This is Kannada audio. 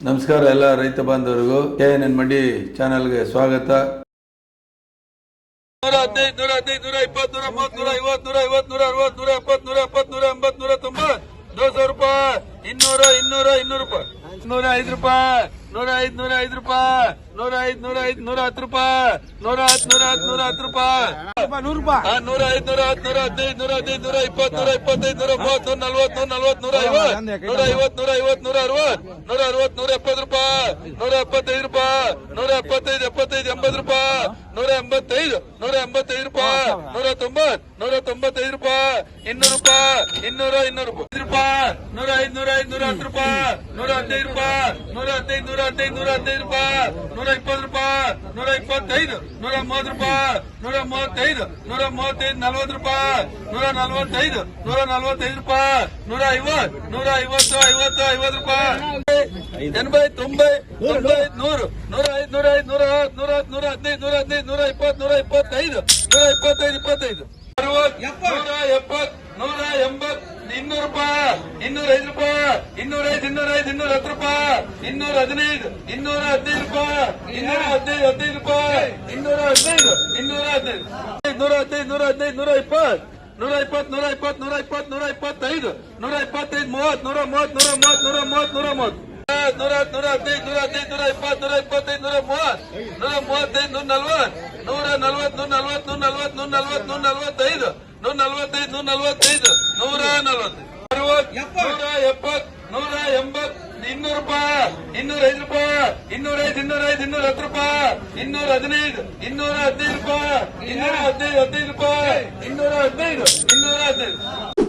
ನಮಸ್ಕಾರ ಎಲ್ಲ ರೈತ ಬಾಂಧವರಿಗೂ, ಕೆ ಎನ್ ಎನ್ ಮಂಡಿ ಚಾನೆಲ್ಗೆ ಸ್ವಾಗತ. ನೂರ ಹದಿನೈದು ನೂರ ಹದಿನೈದು, ನೂರ ಇಪ್ಪತ್ತು, ನೂರ ಮೂವತ್ತು, ನೂರ ಐವತ್ತು ನೂರ ಐವತ್ತು, ನೂರ ಅರವತ್ತು, ನೂರ ಎಪ್ಪತ್ತು ನೂರ ಎಪ್ಪತ್ತು, ನೂರ ಎಂಬತ್ತು, ನೂರ ತೊಂಬತ್ತು. ಸಾವಿರ ರೂಪಾಯಿ. ಇನ್ನೂರ ಇನ್ನೂರ, ಇನ್ನೂರು ರೂಪಾಯಿ. ನೂರ ಐದು ರೂಪಾಯಿ ನೂರ ಐದು ನೂರ ಐದು ರೂಪಾಯಿ ನೂರ ಐದು ನೂರ ಐದು ನೂರ ಹತ್ತು ರೂಪಾಯಿ ನೂರ ಹತ್ತು ನೂರ ಹತ್ತು ನೂರ ಹತ್ತು ರೂಪಾಯಿ ನೂರು ರೂಪಾಯಿ. ನೂರ ಐದು ನೂರ ಹತ್ತು ನೂರ ಹದಿನೈದು ನೂರ ಹದಿನೈದು ನೂರ ಇಪ್ಪತ್ತು ನೂರ ಇಪ್ಪತ್ತೈದು ನೂರ ಮೂವತ್ತು ನೂರ ನಲ್ವತ್ತು ನೂರ ನಲ್ವತ್ತು ನೂರ ಐವತ್ತು ನೂರ ಐವತ್ತು ನೂರ ಐವತ್ತು ನೂರ ಅರವತ್ತು ನೂರ ಅರವತ್ತು ನೂರ ಎಪ್ಪತ್ತು ರೂಪಾಯಿ ನೂರ ಎಪ್ಪತ್ತೈದು ರೂಪಾಯಿ ನೂರ ಎಪ್ಪತ್ತೈದು ಎಪ್ಪತ್ತೈದು ಎಂಬತ್ತು ರೂಪಾಯಿ ನೂರ ಎಂಬತ್ತೈದು ನೂರ ಎಂಬತ್ತೈದು ರೂಪಾಯಿ ನೂರ ತೊಂಬತ್ತು ನೂರ ತೊಂಬತ್ತೈದು ರೂಪಾಯಿ ಇನ್ನೂರು ರೂಪಾಯಿ ಇನ್ನೂರ ಇನ್ನೂರು ರೂಪಾಯಿ. ನೂರ ಐದು ನೂರ ಐದು, ನೂರ ಹತ್ತು ರೂಪಾಯಿ, ನೂರ ಹದಿನೈದು ರೂಪಾಯಿ, ನೂರ ಹದಿನೈದು ನೂರ ಹದಿನೈದು ನೂರ ಹದಿನೈದು ರೂಪಾಯಿ, ನೂರ ಇಪ್ಪತ್ತು ರೂಪಾಯಿ, ನೂರ ಇಪ್ಪತ್ತೈದು, ನೂರ ಮೂವತ್ತು ರೂಪಾಯಿ, ನೂರ ಮೂವತ್ತೈದು ನೂರ ಮೂವತ್ತೈದು, ನಲ್ವತ್ತು ರೂಪಾಯಿ, ನೂರ ನಲ್ವತ್ತೈದು ನೂರ ನಲ್ವತ್ತೈದು ರೂಪಾಯಿ, ನೂರ ಐವತ್ತು ನೂರ ಐವತ್ತು ಐವತ್ತು ಐವತ್ತು ರೂಪಾಯಿ. ಎನಭೈ ತೊಂಬೈ ತೊಂಬೈ, ನೂರು, ನೂರ ಐದು ನೂರ ಐದು, ನೂರ ಹತ್ತು ನೂರ ಹತ್ತು, ನೂರ ಹದಿನೈದು ನೂರ ಹದಿನೈದು, ನೂರ ಇಪ್ಪತ್ತು, ನೂರ ಇಪ್ಪತ್ತೈದು ನೂರ ಇಪ್ಪತ್ತೈದು ಇಪ್ಪತ್ತೈದು. ಅರವತ್ತು, ನೂರ ಎಪ್ಪತ್ತು, ನೂರ ಎಂಬತ್ತು ಇನ್ನೂರು ರೂಪಾಯಿ, ಇನ್ನೂರ ಐದು ರೂಪಾಯಿ, ಇನ್ನೂರ ಐದು ಇನ್ನೂರ ಐದು, ಇನ್ನೂರ ಹತ್ತು ರೂಪಾಯಿ, ಇನ್ನೂರ ಹದಿನೈದು ಇನ್ನೂರ ಹದಿನೈದು ರೂಪಾಯಿ, ಇನ್ನೂರ ಹದಿನೈದು ಹದಿನೈದು ರೂಪಾಯಿ, ಇನ್ನೂರ ಹದಿನೈದು ಇನ್ನೂರ ಹದಿನೈದು ನೂರ ಹದಿನೈದು ನೂರ ಹದಿನೈದು ನೂರ ಇಪ್ಪತ್ತು ನೂರ ಇಪ್ಪತ್ತು ನೂರ ಇಪ್ಪತ್ತು ನೂರ ಇಪ್ಪತ್ತು, ನೂರ ಇಪ್ಪತ್ತೈದು ನೂರ ಇಪ್ಪತ್ತೈದು, ಮೂವತ್ತು, ನೂರ ಮೂವತ್ತು ನೂರ ಮೂವತ್ತು ನೂರ ಮೂವತ್ತು ನೂರ ಮೂವತ್ತು, ನೂರ ನೂರ ಹದಿನೈದು ನೂರ ಹದಿನೈದು, ನೂರ ಇಪ್ಪತ್ತು, ನೂರ ಇಪ್ಪತ್ತೈದು, ನೂರ ಮೂವತ್ತು, ನೂರ ಮೂವತ್ತೈದು, ನೂರ ನಲ್ವತ್ತು ನೂರ ನಲ್ವತ್ತು ನೂರ ನಲ್ವತ್ತು ನೂರ ನಲ್ವತ್ತು ನೂರ ನಲ್ವತ್ತು, ನೂರ ನಲ್ವತ್ತೈದು ನೂರ ನಲ್ವತ್ತೈದು ನೂರ ನಲ್ವತ್ತೈದು ನೂರ ಅರವತ್ತು ನೂರ ಎಪ್ಪತ್ತು. ನೂರ ಎಂಬತ್ತು. ಇನ್ನೂರು ರೂಪಾಯಿ. ಇನ್ನೂರ ಐದು ರೂಪಾಯಿ. ಇನ್ನೂರ ಐದು ಇನ್ನೂರ ಐದು ಇನ್ನೂರ ಹತ್ತು ರೂಪಾಯಿ. ಇನ್ನೂರ ಹದಿನೈದು. ಇನ್ನೂರ ಹದಿನೈದು ರೂಪಾಯಿ. ಇನ್ನೂರ ಹದಿನೈದು ಹದಿನೈದು ರೂಪಾಯಿ. ಇನ್ನೂರ ಹದಿನೈದು. ಇನ್ನೂರ ಹದಿನೈದು.